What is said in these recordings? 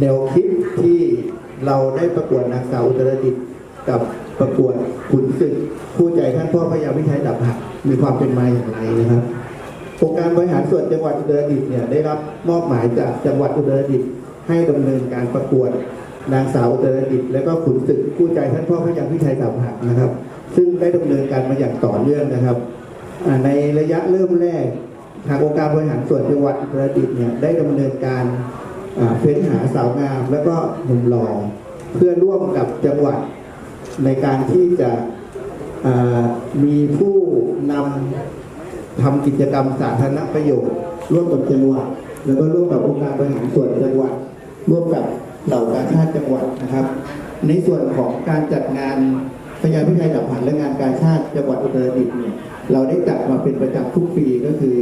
แนวคิดที่เราได้ประกวดนางสาวอุตรดิตถ์กับประกวดขุนศึกคู่ใจท่านพ่อพระยาวิชัยดับหักมีความเป็นมาอย่างไรนะครับองค์การบริหารส่วนจังหวัดอุตรดิตถ์เนี่ยได้รับมอบหมายจากจังหวัดอุตรดิตถ์ให้ดำเนินการประกวดนางสาวอุตรดิตถ์และก็ขุนศึกคู่ใจท่านพ่อพระยาวิชัยดับหักนะครับ ซึ่งได้ดำเนินการมาอย่างต่อเนื่องนะครับ ในระยะเริ่มแรกทางองค์การบริหารส่วนจังหวัดอุตรดิตถ์เนี่ยได้ดำเนินการ เฟ้นหาสาวงามแล้วก็หนุ่มหล่อเพื่อร่วมกับจังหวัดในการที่จะมีผู้นำทำกิจกรรมสาธารณประโยชน์ร่วมกับจังหวัด แล้วก็ร่วมกับองค์การบริหารส่วนจังหวัด ร่วมกับเหล่ากาชาติจังหวัดนะครับ ในส่วนของการจัดงานพยาพิชัยดับผันและงานการชาติจังหวัดอุตรดิตถ์เนี่ยเราได้จัดมาเป็นประจำทุกปีก็คือ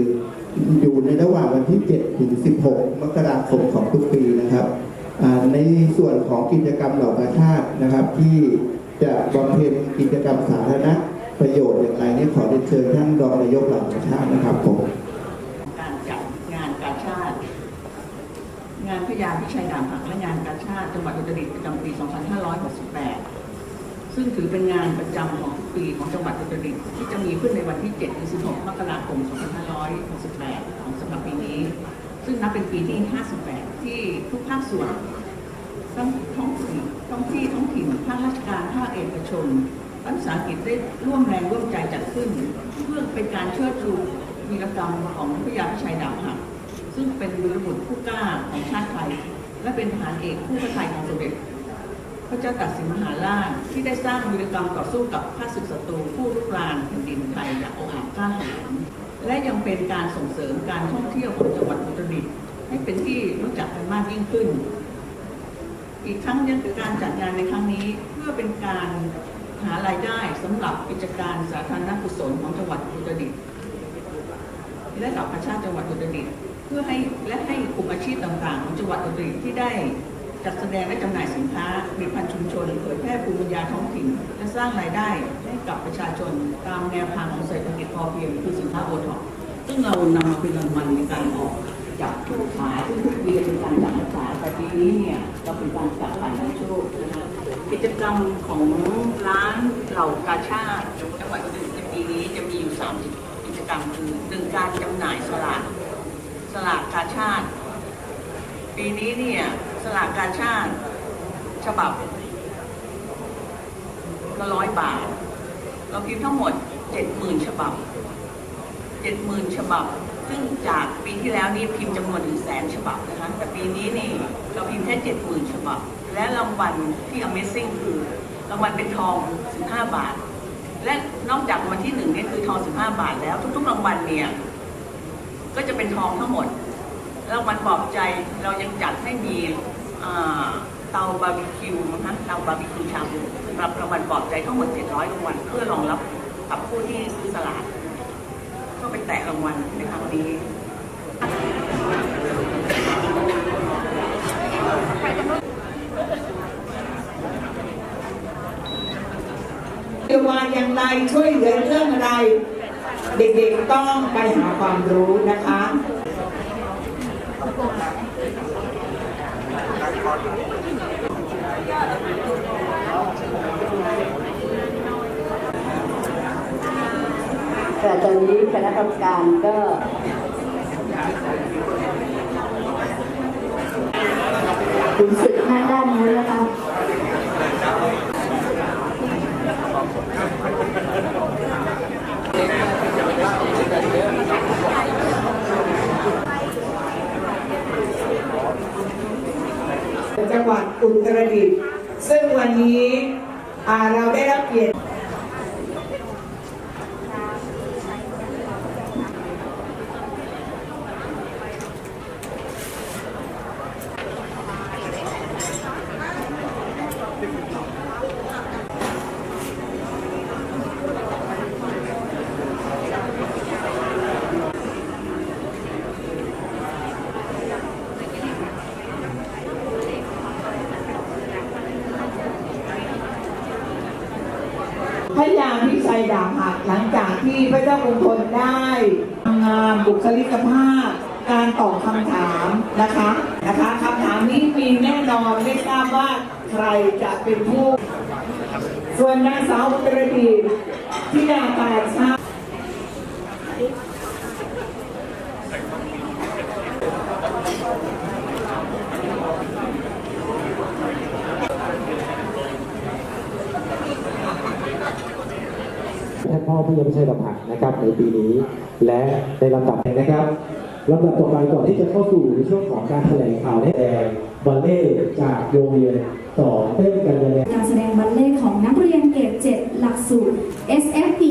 อยู่ในระหว่างวันที่ 7 ถึง 16 มกราคมของทุกปีนะครับ ในส่วนของกิจกรรมเหล่ากาชาตินะครับ ที่จะบำเพ็ญกิจกรรมสาธารณะประโยชน์อย่างไรนี่ขอเรียนเชิญท่านรองนายกเหล่ากาชาตินะครับผมการจัดงานกาชาติ งานพยาพิชัยดามหักและงานกาชาติจังหวัดอุตรดิตถ์ประจำปี 2568 ซึ่งถือเป็นงานประจำของทุกปีของจังหวัดอุตรดิตถ์ที่จะมีขึ้นในวันที่7-16 มกราคม 2568 ของสำหรับปีนี้ ซึ่งนับเป็นปีที่ 58 ที่ทุกภาคส่วนทั้งท้องถิ่นท้องที่ท้องถิ่นภาคราชการภาคเอกชนรัฐวิสาหกิจได้ร่วมแรงร่วมใจจัดขึ้น เพื่อเป็นการเชิดชูวีรกรรมของพระยาพิชัยดาบหักซึ่งเป็นวีรบุรุษผู้กล้าของชาติไทย และเป็นทหารเอกผู้พระทัยของสมเด็จ ระเจ้าตากสินมหาราชที่ได้สร้างวีรกรรมต่อสู้กับข้าศึกศัตรูผู้ลุกรานแผ่นดินไทยอย่างองอาจกล้าหาญและยังเป็นการส่งเสริมการท่องเที่ยวของจังหวัดอุตรดิตถ์ให้เป็นที่รู้จักกันมากยิ่งขึ้น อีกทั้งยังเป็นการจัดงานในครั้งนี้เพื่อเป็นการหารายได้สำหรับกิจการสาธารณกุศลของจังหวัดอุตรดิตถ์และเหล่าประชาติจังหวัดอุตรดิตถ์เพื่อให้และให้กลุ่มอาชีพต่างๆ ของจังหวัดอุตรดิตถ์ที่ได้ จัดแสดงและจำหน่ายสินค้าผลิตภัณฑ์ชุมชนเผยแพร่ภูมิปัญญาท้องถิ่น และสร้างรายได้ให้กับประชาชนตามแนวทางของเศรษฐกิจพอเพียงคือสินค้าโอท็อปซึ่งเรานำมาเป็นรางวัลในการออกจับผู้ขายซึ่งทุกปีเป็นการจับผู้ขายแต่ปีนี้เนี่ยเราเป็นการจับผ่านทางโชคนะคะกิจกรรมของร้านเหล่ากาชาติจังหวัดอุตรในปีนี้จะมีอยู่สามกิจกรรมคือหนึ่งการจำหน่ายสลากสลากกาชาติ ปีนี้เนี่ย สลากกาชาติฉบับละร้อยบาท เราพิมพ์ทั้งหมดเจ็ดหมื่นฉบับเจ็ดหมื่นฉบับ ซึ่งจากปีที่แล้วนี่พิมพ์จำนวนถึงแสนฉบับนะคะ แต่ปีนี้นี่เราพิมพ์แค่เจ็ดหมื่นฉบับ และรางวัลที่ Amazing คือรางวัลเป็นทอง 15 บาท และนอกจากวัลที่หนึ่งนี่คือทอง 15 บาทแล้ว ทุกๆรางวัลเนี่ยก็จะเป็นทองทั้งหมด รางวัลปลอบใจเรายังจัดให้มีเตาบาร์บีคิวนะคะเตาบาร์บีคิวชาบูสำหรับรางวัลปลอบใจทั้งหมด 700รางวัลเพื่อรองรับกับผู้ที่ซื้อสลากก็ไปแตะรางวัลในครั้งนี้จะวางอย่างไรช่วยเหลือเรื่องอะไร เด็กๆต้องไปหาความรู้นะคะ แต่ตอนนี้คณะกรรมการก็ถึงสึกห้าด้านนู้นแล้วค่ะ จังหวัดอุตรดิตถ์ซึ่งวันนี้เราได้รับเกียรติ พระยาพิชัยดาบหักหลังจากที่พระเจ้ากรุงธนได้ทำงานบุคลิกภาพ การตอบคำถามนะคะนะคะคำถามนี้มีแน่นอนไม่ทราบว่าใครจะเป็นผู้ ส่วนนางสาวอุตรดีที่นางตาชา ท่านพ่อพระยาพิชัยดำหักนะครับในปีนี้ และในลำดับนะครับลำดับต่อไปก่อนที่จะเข้าสู่ในช่วงของการแถลงข่าวให้แดงบัลเล่จากโรงเรียนสอเต้นกันเลยการแสดงบัลเล่ของนักเรียนเกรด7หลักสูตร SFP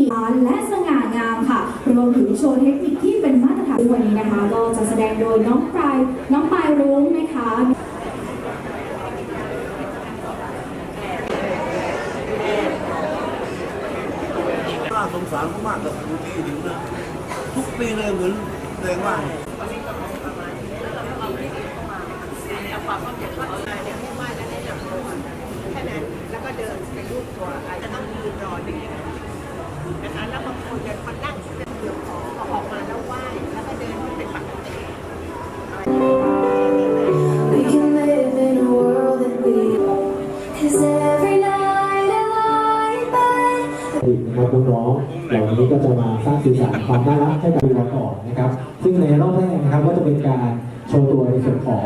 และสง่างามค่ะรวมถึงโชว์เทคนิคที่เป็นมาตรฐานวันนี้นะคะ ก็จะแสดงโดยน้องปลายน้องปลายรุ้งนะคะ น่า สงสารมากกับทุกที่ถึงนะทุกปีเลยเหมือนแรงมากแล้วก็เดินไปรูปตัวอาจจะต้องยืนรอนิดนึงนะคะแล้วบางคนจะคนคนนั่ง น้องๆเหล่านี้ก็จะมาสร้างสีสันความน่ารักให้กับเราก่อนนะครับ ซึ่งในรอบแรกนะครับก็จะเป็นการโชว์ตัวในส่วนของ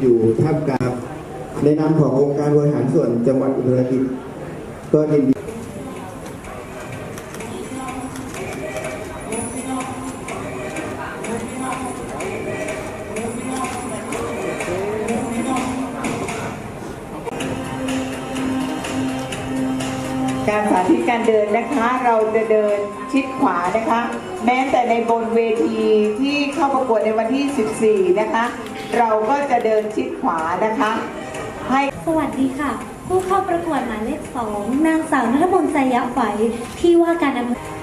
อยู่ท่ามกลางในนามขององค์การบริหารส่วนจังหวัดอุตรดิตถ์ก็ยินดีการสาธิตการเดินนะคะ เราจะเดินชิดขวานะคะ แม้แต่ในบนเวทีที่เข้าประกวดในวันที่ 14 นะคะ เราก็จะเดินชิดขวานะคะ ให้สวัสดีค่ะ ผู้เข้าประกวดหมายเลขสองนางสาวนัทมนต์ใจยะไฝที่ว่าการอำเภอ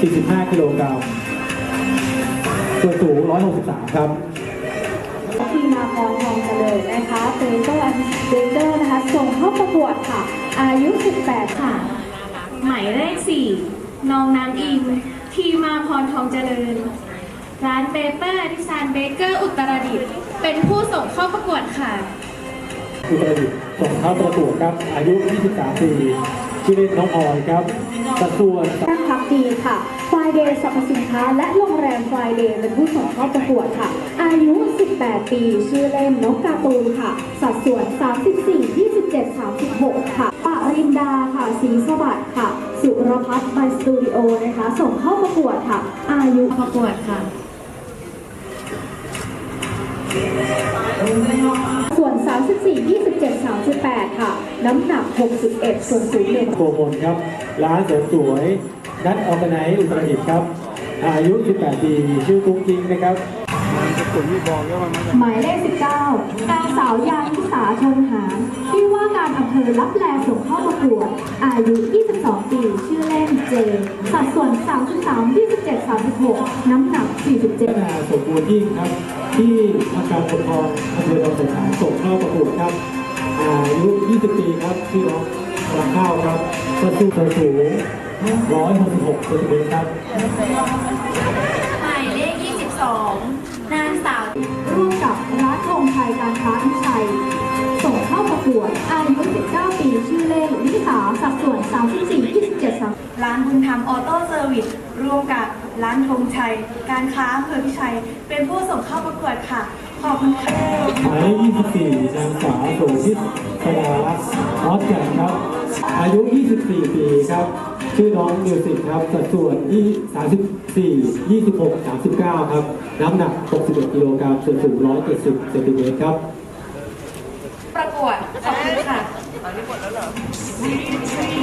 45 กิโลกรัม 263 ครับทีมาพรทองเจริญนะคะเฟเตอร์เฟเตอร์นะคะ ส่งเข้าประกวดค่ะ อายุ 18 ค่ะ หมายเลข 4 น้องน้ำอินทีมาพรทองเจริญ ร้านเปเปอร์ดิซานเบเกอร์อุตรดิตถ์เป็นผู้ส่งเข้าประกวดค่ะอุตรดิตถ์ส่งเข้าประกวดครับ อายุ 23 ปี ชื่อเล่นน้องออยครับสัดส่วนตั้งพักดีค่ะไฟเดย์สรรพสินค้า และโรงแรมไฟเดย์เป็นผู้ส่งเข้าประกวดค่ะ อายุ 18 ปี ชื่อเล่นนกการ์ตูนค่ะ สัดส่วน 34 27 36 ค่ะปรินดาค่ะสีสวัสดิ์ค่ะ สุรพัฒน์ไบสตูดิโอนะคะ ส่งเข้าประกวดค่ะ อายุประกวดค่ะ ส่วน 34 27 38 ค่ะ น้ำหนัก 61 ส่วนสูงหนึ่งโกมลครับ ร้านเสริมสวยนัดออร์แกไนซ์อุตรดิตถ์ครับ อายุ 18 ปี ชื่อกุ้งกิ้งนะครับ หมายเลข 19 นางสาวยานิสาชนหารที่ว่าการอำเภอรับแลส่งเข้าประกวด อายุ 22 ปี ชื่อเล่นเจ สัดส่วน 33 27 36 น้ำหนัก 47 พัฒนาสมบูรณ์ยิ่งครับ ที่ทางการปกครองอำเภอดอนสงขลาส่งเข้าประกวดครับอายุ 20 ปีครับชื่อน้องกำลังข้าวครับสัดส่วนสูง166เซนติเมตรครับ หมายเลข 22 นางสาว ร่วมกับร้านธงชัยการค้าพิชัย ส่งเข้าประกวดอายุ 19 ปี ชื่อเล่นนิสาสัดส่วน 34 27 3 ร้านบุญธรรมออโต้เซอร์วิสร่วมกับร้านธงชัย การค้าอำเภอพิชัย เป็นผู้ส่งเข้าประกวดค่ะ ขอบคุณค่ะหมายเลข24นางสาวโสภิตสดารักษ์ออสแกนครับ อายุ 24 ปีครับ ชื่อน้องมิวสิกครับ สัดส่วนที่34 26 39 ครับ น้ำหนัก 61 กิโลกรัมส่วนสูง 170เซนติเมตรครับ ประกวด ขอบคุณค่ะแล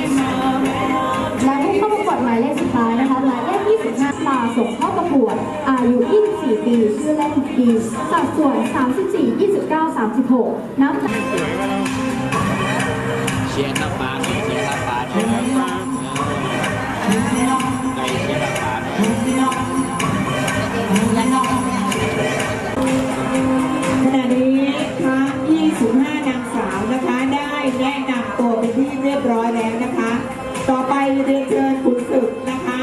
ะผู้เข้าประกวดหมายเลขสุดท้ายนะคะหมายเลข25มาส่งเข้าประกวดอายุ 24 ปี ชื่อเล่นดีสัดส่วน 34 29 36 น้ำหนักเชียร์น้ำปลาหน่อยเชียร์น้ำปลาหน่อยไก่เชียร์น้ำปลาหน่อยขณะนี้ทั้ง25นางสาวนะคะได้แนะนำตัวเป็นที่เรียบร้อยแล้วนะคะ ต่อไปเรียนเชิญคุณศึกนะคะ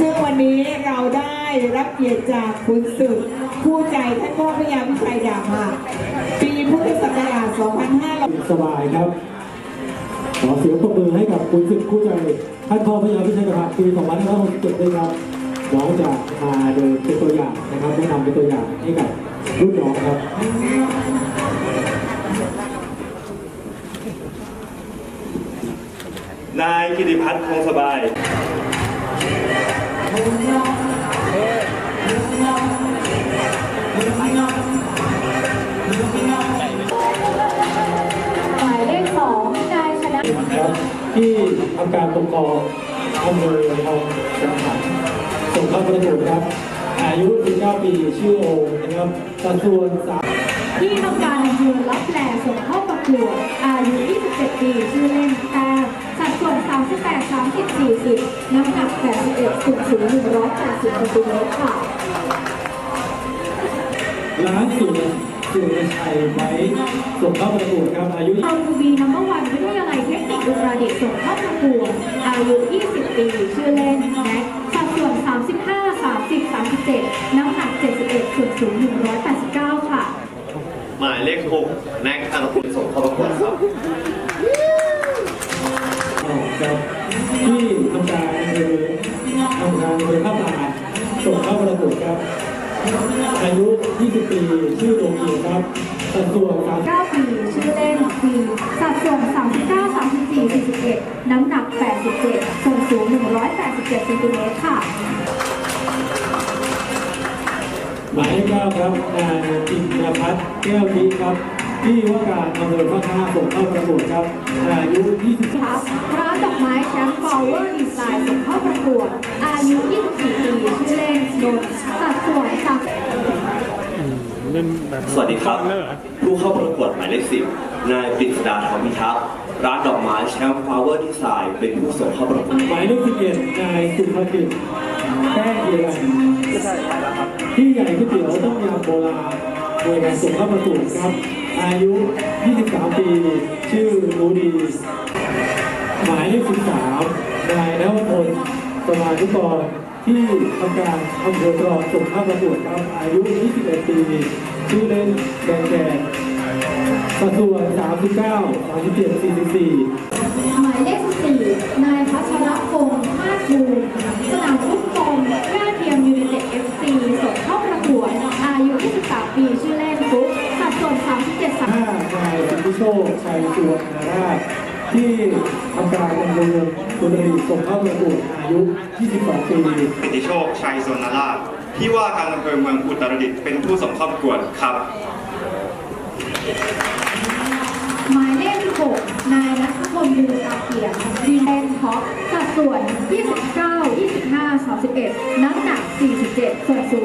ซึ่งวันนี้เราได้รับเกียรติจากคุณศึก ผู้ใจท่านพ่อพยาวิชัยดาภาปีพุทธศักราช 2500 สบายครับ ขอเสียงปรบมือให้กับคุณศึกคู่ใจท่านพ่อพยาพิชัยกระพักปี2567ด้วยครับน้องจะมาโดยเป็นตัวอย่างนะครับแนะนำเป็นตัวอย่างให้กับรุ่นน้องครับ นายกิติพัฒน์คงสบายหมายเลข2นายชนะครับที่ทำการปกครองอำเภอทองสังขารส่งเข้าประกวดครับ อายุ 19 ปี ชื่อโอมนะครับสัดส่วนสามที่ทำการอำเภอรับแลส่งเข้าประกวดอายุ 27 ปี ชื่อเล่นแต้มสัดส่วน 38 30 40 น้ำหนัก 81ถึงถึง180เซนติเมตรค่ะ ร้านสุรสุรไทยไว้ส่งเข้าประกวดครับอายุ ตอนวีนัมเบอร์วันไม่ใทยอะไรเทคนิคอุตราเตถ์ส่งเข้าประกวดอายุ 20 ปี ชื่อเล่นแม็กสัดส่วน 35 30 37 น้ำหนัก 71ส่วนสูง189 ค่ะ หมายเลข6 187เซนติเมตรค่ะ หมายเลขเก้าครับนายจินยพัฒน์แก้วดีครับ ที่ว่าการอำเภอพระท่าส่งเข้าประกวดครับ อายุ 20ครับร้านดอกไม้แชมป์ฟลาวเวอร์ดีไซน์ส่งเข้าประกวด อายุ 24 ปีชื่อเล่นนนท์สัดส่วน3สวัสดีครับ ผู้เข้าประกวดหมายเลขสิบนายปริศดาธรรมพิทักษ์ร้านดอกไม้แชมป์ ฟลาวเวอร์ดีไซน์เป็นผู้ส่งเข้าประกวดหมายเลข11นายสุภกิจแก้วเยียรันที่ใหญ่ก๋วยเตี๋ยวต้มยำโบราณโดยการส่งเข้าประกวดครับ อายุ 23 ปี ชื่อรู้ดี หมายเลข13นายนวพลสมาธิกรที่ทำการอำเภอตรองส่งเข้าประกวดครับ อายุ 21 ปี ชื่อเล่นแดงแดงสัดส่วน39 37 44 หมายเลข14นายพัชรพงษ์มาศบูรณ์สนามฟุตบอลย่าเทียมยูไนเต็ดเอฟซีส่งเข้าประกวดอายุ23ปีชื่อเล่นฟุ๊กสัดส่วน37ห้านายสิโชคชัยสุวรรณราชที่ทำการดำเนินสุนทรีส่งเข้าประกวดอายุ 22 ปีปิติโชค ชัยสนราชที่ว่าการอำเภอเมืองอุตรดิตถ์เป็นผู้ส่งเข้าประกวดครับ หมายเลข16นาย ดูตาเกียรติวีเอนท็อปสัดส่วน 29 25 31 น้ำหนัก 47 ส่วนสูง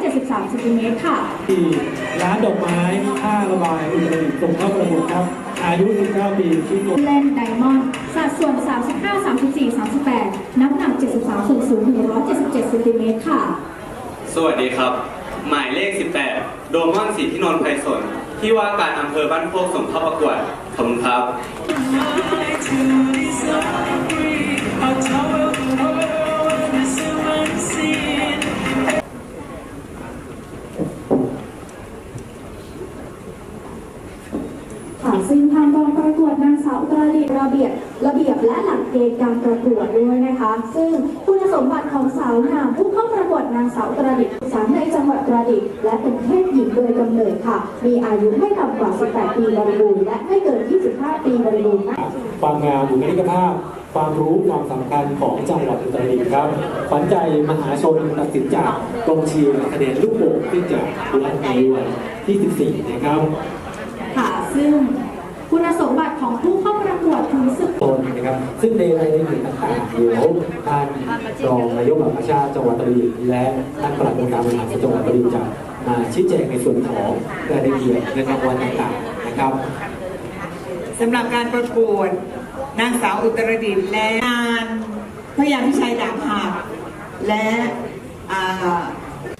173ซนติเมตรค่ะที่ร้านดอกไม้ท่าระบายอุตรดิตถ์ส่งเข้าประกวดครับ อายุ 19 ปีชื่อเล่นไดมอนด์สัดส่วน 35 34 38 น้ำหนัก 73 ส่วนสูง 177ซนติเมตรค่ะ สวัสดีครับ หมายเลข 18 โดมอนสีที่นนท์ไพศาลที่ว่าการอำเภอบ้านโคกส่งเข้าประกวดขอบคุณครับ ค่ะ องประกวดนางสาวอุตรดิตถ์ระเบียบระเบียบและหลักเกณฑ์การประกวดด้วยนะคะ ซึ่งคุณสมบัติของสาวงามผู้เข้าประกวดนางสาวอุตรดิตถ์สามในจังหวัดอุตรดิตถ์และเป็นเพศหญิงโดยกำเนิดค่ะ มีอายุไม่ต่ำกว่า 18 ปีบริบูรณ์และไม่เกิน 25 ปีบริบูรณ์นะความงามบุคลิกภาพความรู้ความสำคัญของจังหวัดอุตรดิตถ์ครับขวัญใจมหาชนตัดสินจากกองเชียร์คะแนนลูกโป่งขึ้นจากรัฐในวันที่ 14 นะครับ ค่ะ ซึ่ง คุณสมบัติของผู้เข้าประกวดคือสึกตนนะครับ ซึ่งในรายละเอียดต่างๆเดี๋ยวท่านรองนายกเหล่ากาชาจังหวัดตรดิตถ์และท่านปลัดองค์การบริหารส่วนจังหวัดอุตรดิตถ์จะมาชี้แจงในส่วนของรายละเอียดในรางวัลต่างๆนะครับสำหรับการประกวดนางสาวอุตรดิตและงานพยาพิชัยดาบหักและ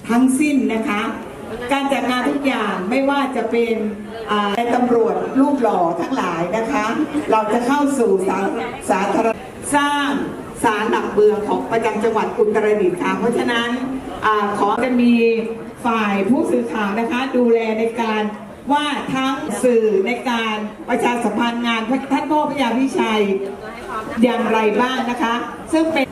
ทั้งสิ้นนะคะ การจัดงานทุกอย่างไม่ว่าจะเป็น อ่าตำรวจรูปหล่อทั้งหลายนะคะ เราจะเข้าสู่สาสาธารณสร้างศาลหลักเมืองของประจำจังหวัดอุตรดิตถ์ค่ะเพราะฉะนั้นอขอจะมีฝ่ายผู้สื่อข่าวนะคะ ดูแลในการว่าทั้งสื่อในการประชาสัมพันธ์งานท่านพ่อพระยาพิชัยอย่างไรบ้างนะคะ ซึ่งเป็น